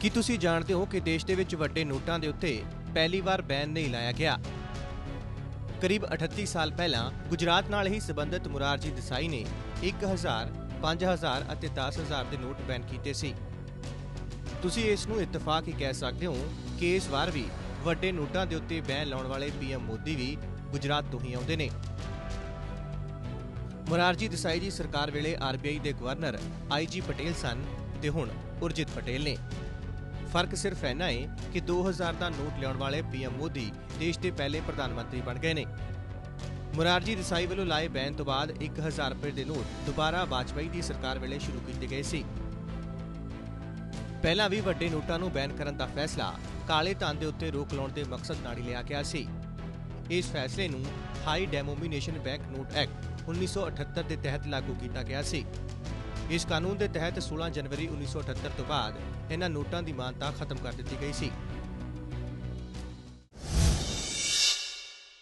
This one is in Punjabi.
ਕੀ ਤੁਸੀਂ ਜਾਣਦੇ ਹੋ ਕਿ ਦੇਸ਼ ਦੇ ਵਿੱਚ ਵੱਡੇ ਨੋਟਾਂ ਦੇ ਉੱਤੇ ਪਹਿਲੀ ਵਾਰ ਬੈਨ ਨਹੀਂ ਲਾਇਆ ਗਿਆ? ਕਰੀਬ 38 ਸਾਲ ਪਹਿਲਾਂ ਗੁਜਰਾਤ ਨਾਲ ਹੀ ਸੰਬੰਧਿਤ ਮੁਰਾਰਜੀ ਦੇਸਾਈ ਨੇ 1000 5000 ਅਤੇ 10000 ਦੇ ਨੋਟ ਬੈਨ ਕੀਤੇ ਸੀ। ਤੁਸੀਂ ਇਸ ਨੂੰ ਇਤਫਾਕ ਹੀ ਕਹਿ ਸਕਦੇ ਹੋ ਕਿ ਇਸ ਵਾਰ ਵੀ ਵੱਡੇ ਨੋਟਾਂ ਦੇ ਉੱਤੇ ਬੈਨ ਲਾਉਣ ਵਾਲੇ ਪੀਐਮ ਮੋਦੀ ਵੀ ਗੁਜਰਾਤ ਤੋਂ ਹੀ ਆਉਂਦੇ ਨੇ। ਮੁਰਾਰਜੀ ਦੇਸਾਈ ਜੀ ਸਰਕਾਰ ਵੇਲੇ ਆਰਬੀਆਈ ਦੇ ਗਵਰਨਰ ਆਈਜੀ ਪਟੇਲ ਸਨ ਤੇ ਹੁਣ ਉਰਜਿਤ ਪਟੇਲ ਨੇ। ਫ਼ਰਕ ਸਿਰਫ ਇੰਨਾ ਹੈ ਕਿ 2000 ਦਾ ਨੋਟ ਲਿਆਉਣ ਵਾਲੇ ਪੀਐਮ ਮੋਦੀ ਦੇਸ਼ ਦੇ ਪਹਿਲੇ ਪ੍ਰਧਾਨ ਮੰਤਰੀ ਬਣ ਗਏ ਨੇ। ਮੁਰਾਰਜੀ ਦੇਸਾਈ ਵੱਲੋਂ ਲਾਏ ਬੈਨ ਤੋਂ ਬਾਅਦ 1000 ਰੁਪਏ ਦੇ ਨੋਟ ਦੁਬਾਰਾ ਵਾਜਪਾਈ ਦੀ ਸਰਕਾਰ ਵੇਲੇ ਸ਼ੁਰੂ ਕੀਤੇ ਗਏ ਸੀ। ਪਹਿਲਾਂ ਵੀ ਵੱਡੇ ਨੋਟਾਂ ਨੂੰ ਬੈਨ ਕਰਨ ਦਾ ਫੈਸਲਾ ਕਾਲੇ ਧਨ ਦੇ ਉੱਤੇ ਰੋਕ ਲਾਉਣ ਦੇ ਮਕਸਦ ਨਾਲ ਹੀ ਲਿਆ ਗਿਆ ਸੀ। ਇਸ ਫੈਸਲੇ ਨੂੰ high denomination bank note act 1978 ਦੇ ਤਹਿਤ ਲਾਗੂ ਕੀਤਾ ਗਿਆ ਸੀ। ਇਸ ਕਾਨੂੰਨ ਦੇ ਤਹਿਤ 16 ਜਨਵਰੀ 1978 ਤੋਂ ਬਾਅਦ ਇਹਨਾਂ ਨੋਟਾਂ ਦੀ ਮਾਨਤਾ ਖਤਮ ਕਰ ਦਿੱਤੀ ਗਈ ਸੀ।